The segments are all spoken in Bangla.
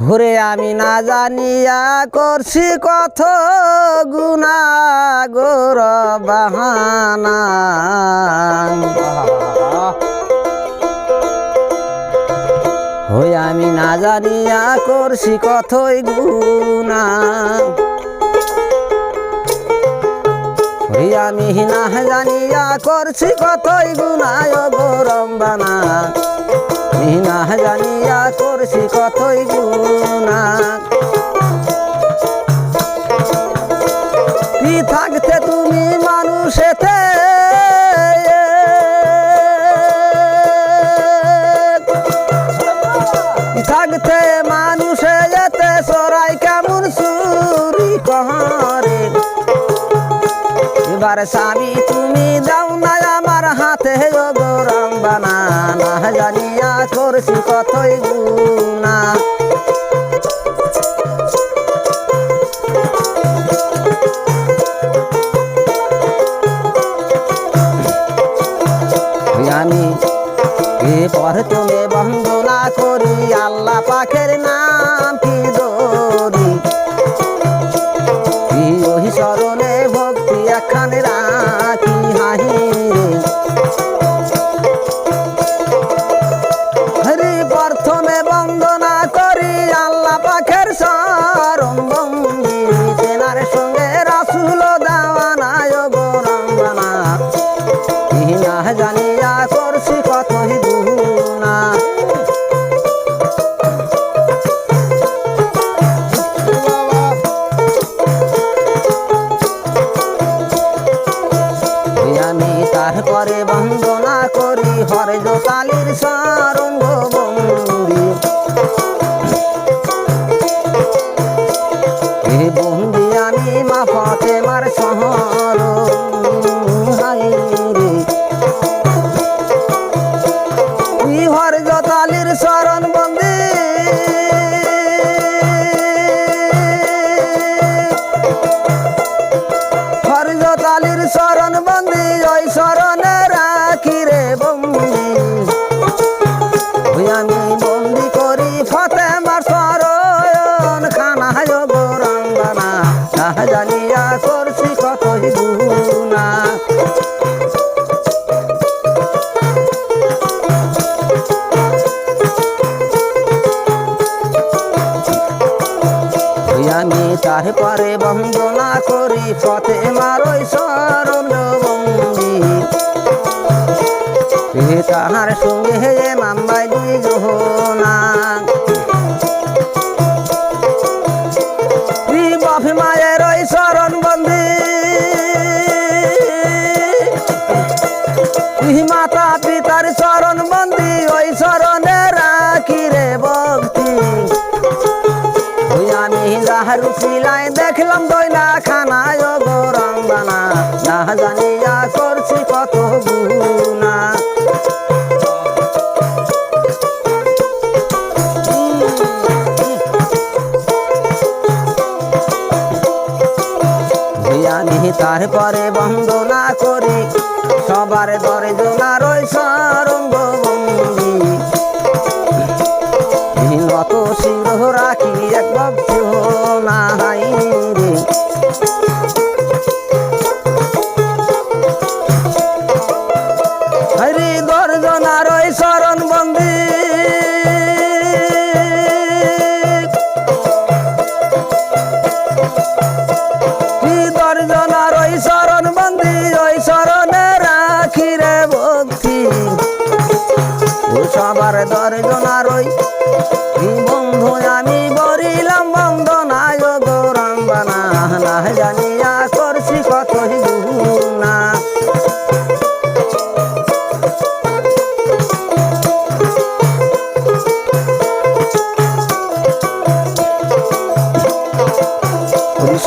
হুরে আমি না জানিয়া করছি কত গুণা গোর বাহানা হই আমি না জানিয়া করছি কতই গুণা। হই আমি না জানিয়া করছি কতই গুণায় গরম বানা মিনা জানিয়া করছি কি থাকতে তুমি মানুষেতে? থাকতে মানুষে যেতে সরাই কেমন সুরি কহরে এবার স্বামী তুমি দাও জানিয়া করছি কতই গুণা। আমি এ তুমি হরে সারঙ্গ বন্দি আমি তারপরে বন্দনা করি পথে মারই সরম বন্দি। তাহার সঙ্গে হে মাম্বাই দুই জোহনা যাহারু সিলাই দেখলাম দইলা খানায় না জানিয়া করছি কত গুণা। তারপরে বন্দনা করি, সবার দরে জোনার ওই সরঙ্গ নত সিংহ রাখি দর্জনার ওই শরণ বন্দি ওই শরণে রাখি রে ভক্তি সবার দর্জনার ওই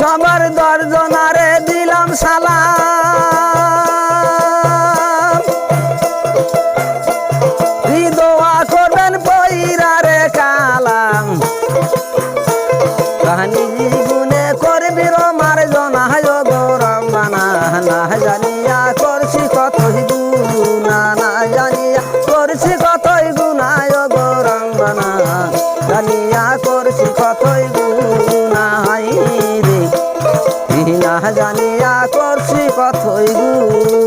সবার দর্জনারে জানিয়া করছি কতই গুনা